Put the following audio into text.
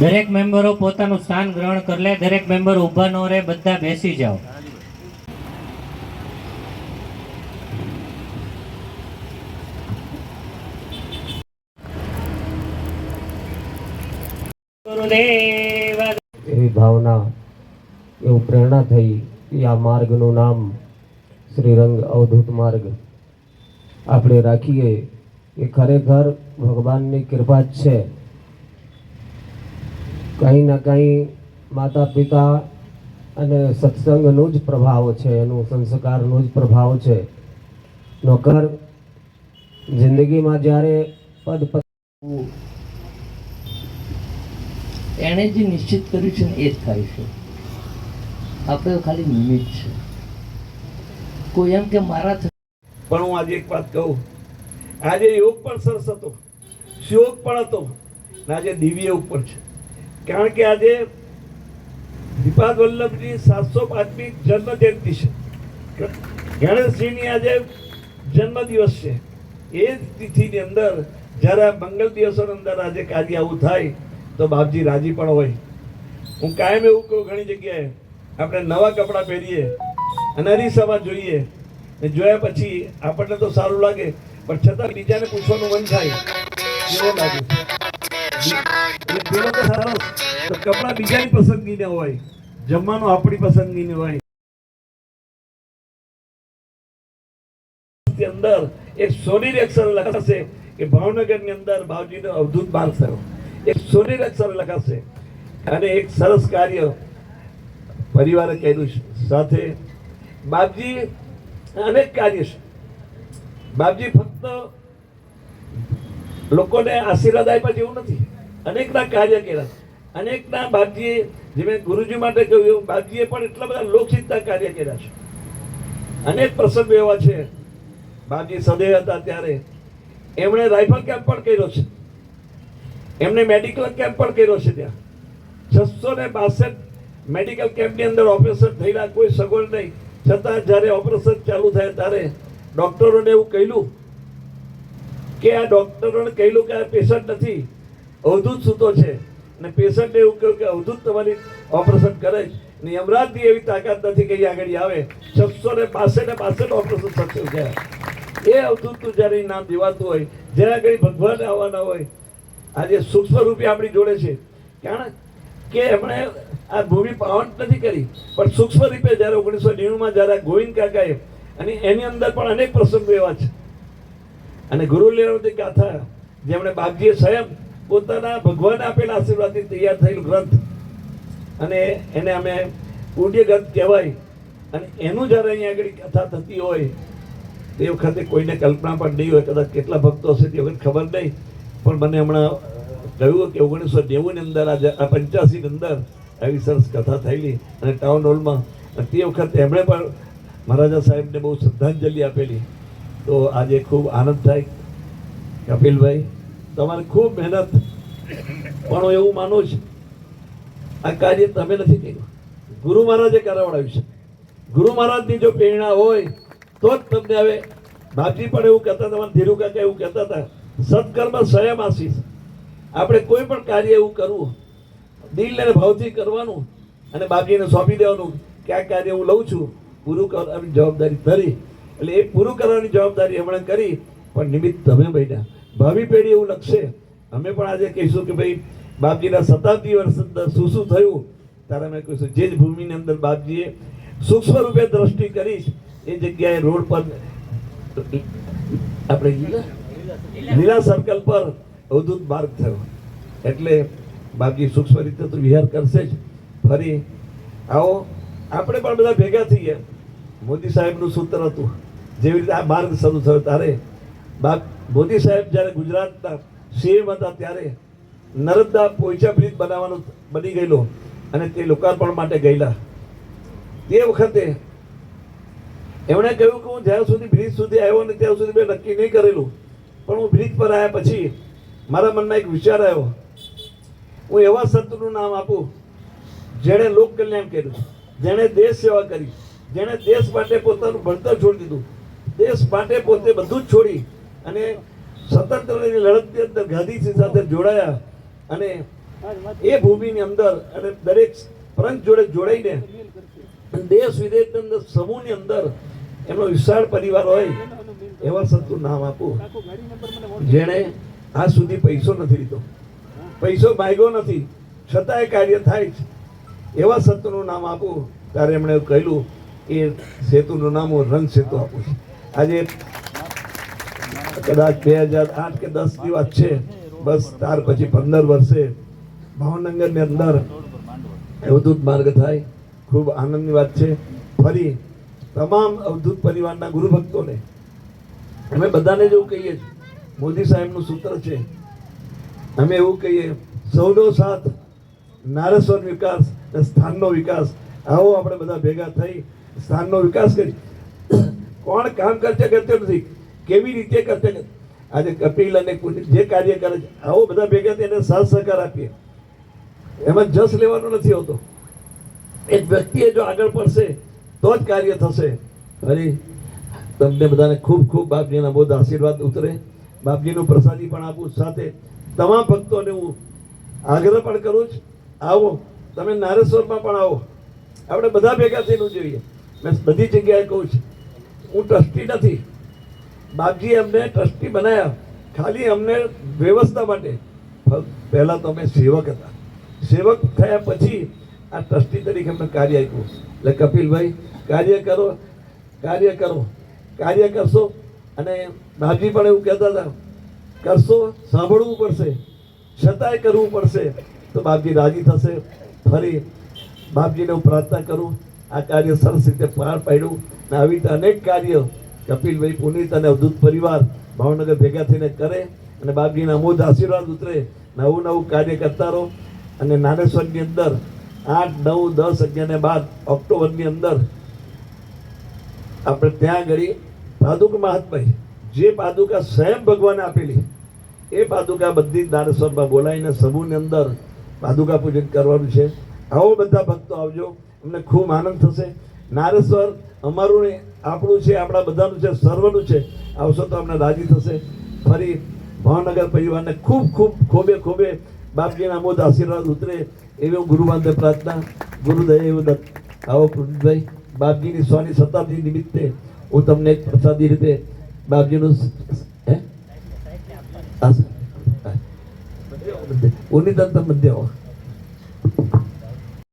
દરેક મેમ્બરો પોતાનું સ્થાન ગ્રહણ કરી લે દરેક મેમ્બર ઊભા ન રહે, બધા બેસી જાઓ. એવી ભાવના, એવું પ્રેરણા થઈ કે આ માર્ગનું નામ શ્રીરંગ અવધૂત માર્ગ. આપણે રાખીએ એ ખરેખર ભગવાનની કૃપા જ છે. કંઈ ના કંઈ માતા પિતા અને સત્સંગનો જ પ્રભાવ છે એનો સંસ્કારનો જ પ્રભાવ છે. નોકર જિંદગીમાં જ્યારે પદ પદ એણે જે નિશ્ચિત કર્યું છે ને એ જ થાય છે. આપણે ખાલી નિમિત્ત છે. કોઈ એમ કે મારા થ- પણ હું આજે એક વાત કહું. આજે યોગ પણ સરસ હતો. શિયોગ પણ હતો. અને આજે દિવ્ય ઉપર છે. કારણ કે આજે દીપાદ વલ્લભની સાતસો પાંચમી જન્મ જયંતિ છે. ગણેશજીની આજે જન્મ દિવસ છે. એ જ તિથિની અંદર જ્યારે આ મંગળ દિવસોની અંદર આજે કાર્ય આવું થાય, તો બાપજી રાજી પણ હોય. હું કાયમ એવું કહું ઘણી જગ્યાએ, આપણે નવા કપડાં પહેરીએ અને અરીસામાં જોઈએ. ને જોયા પછી આપણને તો સારું લાગે, પણ છતાં બીજાને પૂછવાનું મન થાય એવું લાગે. પેલો તો સરસ કપડાં બીજાની પસંદગીને હોય જમવાનું આપણી પસંદગીને હોય અંદર એક સોનેરી અક્ષર લખાશે કે ભાવનગરની અંદર બાવજીનો અવધૂત માર્ગ થયો એક સોનેરી અક્ષર લખાશે અને એક સરસ કાર્ય પરિવારે કર્યું સાથે બાપજી અનેક કાર્ય છે બાપજી ફક્ત લોકોને આશીર્વાદ આપ્યા જેવું નથી. અનેકના કાર્ય કર્યા. અનેકના બાપજીએ જે મેં ગુરુજી માટે કહ્યું, એવું પણ એટલા બધા લોકહિતના કાર્ય કર્યા છે. અનેક પ્રસંગો એવા છે. બાપજી સદૈવ હતા ત્યારે. એમણે રાઇફલ કેમ્પ પણ કર્યો છે. એમણે મેડિકલ કેમ્પ પણ કર્યો છે ત્યાં. છસો ને બાસઠ મેડિકલ કેમ્પની અંદર ઓપરેશન થયેલા, કોઈ સગવડ નહીં. છતાં જ્યારે ઓપરેશન ચાલુ થાય ત્યારે ડૉક્ટરોને એવું કહ્યું કે આ ડૉક્ટરોને કહ્યું કે આ પેશન્ટ નથી. અવધૂત સૂતો છે અને પેશન્ટ એવું કહ્યું કે અવધૂત તમારી ઓપરેશન કરે જ. ને યમરાજની એવી તાકાત નથી કે આગળ આવે. છસો ને બાસઠ ને બાસઠ ઓપરેશન થતું થયા એ અવધૂતનું જ્યારે નામ દેવાતું હોય, જ્યારે આગળ ભગવાન આવવાના હોય, આજે સૂક્ષ્મ રૂપે આપણી જોડે છે. કારણ કે એમણે આ ભૂમિ પાવન નથી કરી, પણ સૂક્ષ્મ રૂપે જ્યારે ઓગણીસો નેવુંમાં જ્યારે ગોવિંદ કાકાએ, અને એની અંદર પણ અનેક પ્રસંગો એવા છે. અને ગુરુ લેવતી ગાથા, જેમણે બાપજીએ સ્વયં પોતાના ભગવાન આપેલા આશીર્વાદથી તૈયાર થયેલું ગ્રંથ. અને એને અમે પુણ્ય ગ્રંથ કહેવાય. અને એનું જ્યારે અહીંયા આગળ કથા થતી હોય તે વખતે કોઈને કલ્પના પણ નહીં હોય, કદાચ કેટલા ભક્તો હશે તે વખત ખબર નહીં. પણ મને હમણાં કહ્યું કે ઓગણીસો નેવુંની અંદર આ પંચ્યાસીની અંદર આવી સરસ કથા થયેલી અને ટાઉન હોલમાં અને તે વખતે એમણે પણ મહારાજા સાહેબને બહુ શ્રદ્ધાંજલિ આપેલી. તો આજે ખૂબ આનંદ થાય. કપિલભાઈ તમારી ખૂબ મહેનત. પણ હું એવું માનું છું, આ કાર્ય તમે નથી કર્યું. ગુરુ મહારાજે કરાવડાવ્યું છે. ગુરુ મહારાજની જો પ્રેરણા હોય, તો જ તમને હવે બાપજી પણ એવું કહેતા હતા ધીરુ કાકા એવું કહેતા હતા, સત્કર્મ સ્વયં આશીષ. આપણે કોઈ પણ કાર્ય એવું કરવું દિલ અને ભાવથી કરવાનું અને બાપજીને સોંપી દેવાનું કે આ કાર્ય હું લઉં છું, પૂરું કરવાની જવાબદારી ધરી. એટલે એ પૂરું કરવાની જવાબદારી હમણાં કરી, પણ નિમિત્ત તમે બન્યા. ભાવિ પેઢી એવું લખશે. અમે પણ આજે કહીશું કે ભાઈ, બાપજીના શતાબ્દી વર્ષ શું શું થયું, ત્યારે અમે કહીશું જે જ ભૂમિની અંદર બાપજીએ સૂક્ષ્મ રૂપે દ્રષ્ટિ કરીશ એ જગ્યાએ રોડ પર, આપણે લીલા સર્કલ પર અવધૂત માર્ગ થયો. એટલે બાપજી સૂક્ષ્મ રીતે તો વિહાર કરશે જ. ફરી, આવો, આપણે પણ બધા ભેગા થઈએ. મોદી સાહેબનું સૂત્ર હતું. જેવી રીતે આ માર્ગ શરૂ થયો ત્યારે બાપ મોદી સાહેબ જ્યારે ગુજરાતના સીએમ હતા ત્યારે નર્મદા પોઈચા બ્રિજ બનાવવાનું બની ગયેલો અને તે લોકાર્પણ માટે ગયેલા. તે વખતે એમણે કહ્યું કે હું જ્યાં સુધી બ્રિજ સુધી આવ્યો ને ત્યાં સુધી મેં નક્કી નહીં કરેલું, પણ હું બ્રિજ પર આવ્યા પછી મારા મનમાં એક વિચાર આવ્યો. હું એવા સંતનું નામ આપું જેણે લોક કલ્યાણ કર્યું, જેણે દેશ સેવા કરી, જેણે દેશ માટે પોતાનું ભણતર છોડી દીધું, દેશ માટે પોતે બધું જ છોડી અને સ્વતંત્રની લડતની અંદર ગાંધીજી સાથે જોડાયા અને એ ભૂમિની અંદર અને દરેક પંચ જોડે જોડાઈને દેશ વિદેશની અંદર સમૂહની અંદર એમનો વિશાળ પરિવાર હોય એવા સંતનું નામ આપું. જેણે આજ સુધી પૈસો નથી લીધો. પૈસો માગ્યો નથી. છતાંય કાર્ય થાય છે એવા સંતનું નામ આપું. ત્યારે એમણે કહેલું એ સેતુનું નામ રંગ સેતુ આપું છું. આજે કદાચ બે હજાર આઠ કે દસની વાત છે. બસ ત્યાર પછી પંદર વર્ષે ભાવનગરની અંદર અવધૂત માર્ગ થાય. ખૂબ આનંદની વાત છે. ફરી તમામ અવધૂત પરિવારના ગુરુ ભક્તોને અમે બધાને એવું કહીએ મોદી મોદી સાહેબનું સૂત્ર છે. અમે એવું કહીએ, સૌનો સાથ નારેશ્વર વિકાસ અને સ્થાનનો વિકાસ. આવો આપણે બધા ભેગા થઈ સ્થાનનો વિકાસ કરી કોણ કામ કરશે કરતો નથી. કેવી રીતે કરશે આજે કપિલ અને જે કાર્ય કરે છે, આવો બધા ભેગા તેને સાથ સહકાર આપીએ. એમાં જસ લેવાનો નથી હોતો. એક વ્યક્તિએ જો આગળ પડશે, તો જ કાર્ય થશે. હરી, તમને બધાને ખૂબ ખૂબ બાપજીના બહુ આશીર્વાદ ઉતરે. બાપજીનું પ્રસાદી પણ આપું સાથે તમામ ભક્તોને હું આગ્રહ પણ કરું છું. આવો, તમે નારેશ્વરમાં પણ આવો. આપણે બધા ભેગા થઈને જોઈએ. મેં બધી જગ્યાએ કહું છું, હું ટ્રસ્ટી નથી. બાપજીએ અમને ટ્રસ્ટી બનાવ્યા ખાલી અમને વ્યવસ્થા માટે. પહેલાં તો અમે સેવક હતા. સેવક થયા પછી આ ટ્રસ્ટી તરીકે અમને કાર્ય આપ્યું. એટલે કપિલભાઈ, કાર્ય કરો કાર્ય કરો, કાર્ય કરશો. અને બાપજી પણ એવું કહેતા હતા, કરશો, સાંભળવું પડશે. છતાંય કરવું પડશે. તો બાપજી રાજી થશે. ફરી બાપજીને હું પ્રાર્થના કરું, આ કાર્ય સરસ રીતે પાર પાડ્યું. અને આવી રીતે અનેક કાર્ય કપિલભાઈ પુનિત અને અવધૂત પરિવાર ભાવનગર ભેગા થઈને કરે અને બાપજીના અમોદ આશીર્વાદ ઉતરે નવું નવું કાર્ય કરતા રહો અને નાનેશ્વરની અંદર આઠ, નવ, દસ અગિયાર બાર ઓક્ટોબરની અંદર આપણે ત્યાં આગળ પાદુક મહાત્માઈ જે પાદુકા સ્વયં ભગવાને આપેલી, એ પાદુકા બધી જ નારેશ્વરમાં બોલાવીને સમૂહની અંદર પાદુકા પૂજન કરવાનું છે. આવો બધા ભક્તો આવજો, અમને ખૂબ આનંદ થશે. નારેશ્વર અમારું આપણું છે, આપણા બધાનું છે, સર્વનું છે આવશો તો અમને રાજી થશે. ફરી ભાવનગર પરિવારને ખૂબ ખૂબ ખોબે ખોબે બાપજીના મોદ આશીર્વાદ ઉતરે એવી હું ગુરુમાનને પ્રાર્થના, ગુરુદય દત્ત. આવો પુનિતભાઈ બાપજીની સોની શતાબ્દી નિમિત્તે હું તમને એક પ્રસાદી રીતે બાપજીનું હે? સ- પુનિત મધ્ય